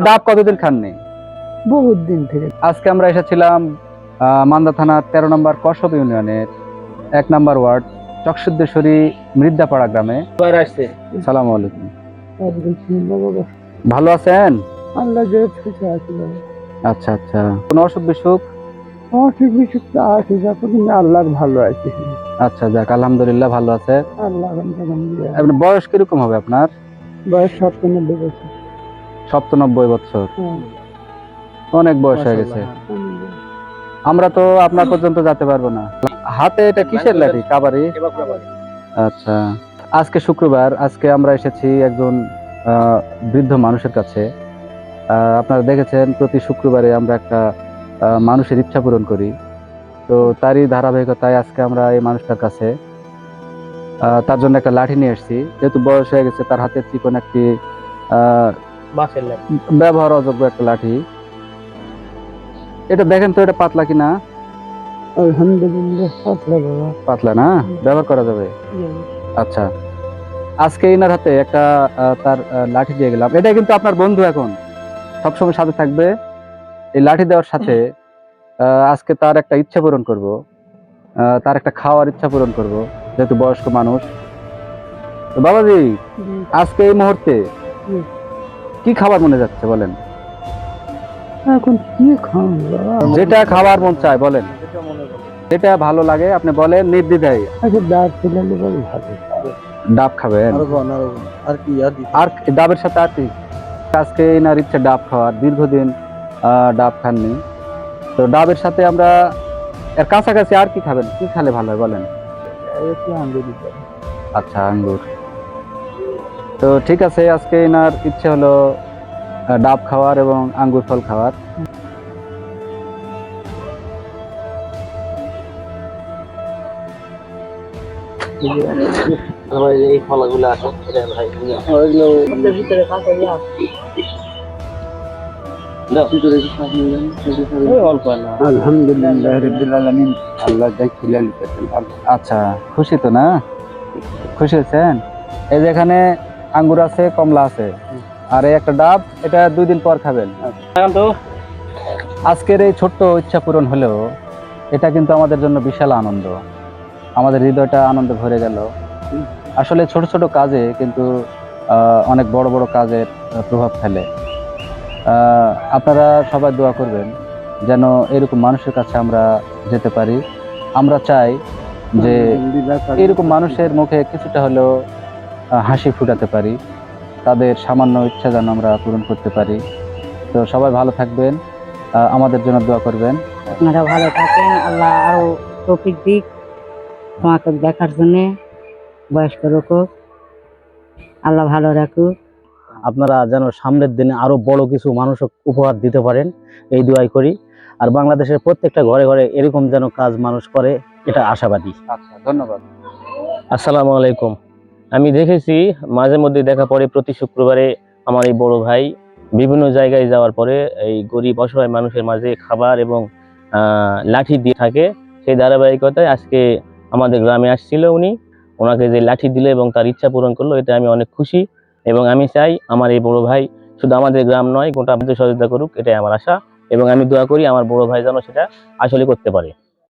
ডাব কতদিন খাননি? বহুত দিন থেকে। আজকে আমরা এসেছিলাম আহ, মান্দা থানার তেরো নম্বর কসব ইউনিয়নের এক নম্বর ওয়ার্ড চকসুদ্দেশ্বরী মৃদ্দাপাড়া গ্রামে। সালাম আলাইকুম। ভালো আছেন? আচ্ছা আচ্ছা। কোনো অসুখ বিসুখ? অসুখ বিসুখ তো আছে যত আল্লাহর ভালো আছে। আচ্ছা যাক আলহামদুলিল্লাহ ভালো আছে। আল্লাহ বয়স কীরকম হবে আপনার? বয়স সপ্তানব্বই বছর। সপ্তানব্বই বছর। অনেক বয়স হয়ে গেছে। আমরা তো আপনার পর্যন্ত যেতে পারব না। হাতে এটা কিসের লাঠি? কাবারি আচ্ছা। আজকে শুক্রবার আজকে আমরা এসেছি একজন বৃদ্ধ মানুষের কাছে। আহ, আপনারা দেখেছেন প্রতি শুক্রবারে আমরা একটা মানুষের ইচ্ছা পূরণ করি। তো তারই ধারাবাহিকতায় আজকে আমরা এই মানুষটার কাছে তার জন্য একটা লাঠি নিয়ে এসেছি। যেহেতু বয়স হয়ে গেছে তার হাতে চিকন একটি ব্যবহার অযোগ্য একটা লাঠি। এটা দেখেন তো এটা পাতলা কিনা? আলহামদুলিল্লাহ আসলে বাবা। পাতলা না? ব্যবহার করা যাবে? আচ্ছা। আজকে এনার হাতে একটা তার লাঠি দিয়ে গেলাম। এটা কিন্তু আপনার বন্ধু এখন। সবসময় সাথে থাকবে। এই লাঠি দেওয়ার সাথে আহ, আজকে তার একটা ইচ্ছা পূরণ করব। আহ, তার একটা খাওয়ার ইচ্ছা পূরণ করব যেহেতু বয়স্ক মানুষ। তো বাবাজি আজকে এই মুহূর্তে। কি খাবার মনে যাচ্ছে বলেন? এখন কি যেটা খাবার মন চায় বলেন। যেটা ভালো লাগে আপনি বলেন নির্দ্বিধায়। আচ্ছা ছিল ভালো ডাব খাবেন? আর কি আর ডাবের সাথে আর কি? আজকে এনার ইচ্ছে ডাব খাওয়ার দীর্ঘদিন ডাব খাননি। তো ডাবের সাথে আমরা এর কাছাকাছি আর কি খাবেন? কি খেলে ভালো হয় বলেন? আচ্ছা আঙ্গুর। তো ঠিক আছে আজকে এনার ইচ্ছে হলো ডাব খাওয়ার এবং আঙ্গুর ফল খাওয়ার। এই ফলাগুলো আচ্ছা খুশি তো না? খুশি হয়েছেন এই যে এখানে আঙ্গুর আছে কমলা আছে আর এই একটা ডাব এটা দুই দিন পর খাবেন আজকের এই ছোট্ট ইচ্ছা পূরণ হলেও এটা কিন্তু আমাদের জন্য বিশাল আনন্দ আমাদের হৃদয়টা আনন্দ ভরে গেল আসলে ছোট ছোট কাজে কিন্তু অনেক বড় বড় কাজের প্রভাব ফেলে আপনারা সবাই দোয়া করবেন যেন এরকম মানুষের কাছে আমরা যেতে পারি আমরা চাই যে এরকম মানুষের মুখে কিছুটা হলেও হাসি ফুটাতে পারি। তাদের সামান্য ইচ্ছা যেন আমরা পূরণ করতে পারি। তো সবাই ভালো থাকবেন। আমাদের জন্য দোয়া করবেন। আপনারা ভালো থাকেন। আল্লাহ আরও তৌফিক দিক তোমাকে দেখার জন্য। বয়স্ক রোগ আল্লাহ ভালো রাখুক। আপনারা যেন সামনের দিনে আরও বড় কিছু মানুষ উপহার দিতে পারেন এই দোয়াই করি। আর বাংলাদেশের প্রত্যেকটা ঘরে ঘরে এরকম যেন কাজ মানুষ করে এটা আশাবাদী। আচ্ছা ধন্যবাদ। আসসালামু আলাইকুম। আমি দেখেছি মাঝে মধ্যে দেখা পড়ে প্রতি শুক্রবারে আমার এই বড় ভাই বিভিন্ন জায়গায় যাওয়ার পরে এই গরিব অসহায় মানুষের মাঝে খাবার এবং লাঠি দিয়ে থাকে। সেই ধারাবাহিকতায় আজকে আমাদের গ্রামে আসছিল উনি। ওনাকে যে লাঠি দিল এবং তার ইচ্ছা পূরণ করল, এটা আমি অনেক খুশি এবং আমি চাই আমার এই বড় ভাই শুধু আমাদের গ্রাম নয়, গোটা আমাদের সহযোগিতা করুক, এটাই আমার আশা এবং আমি দোয়া করি আমার বড় ভাই যেন সেটা আসলে করতে পারে।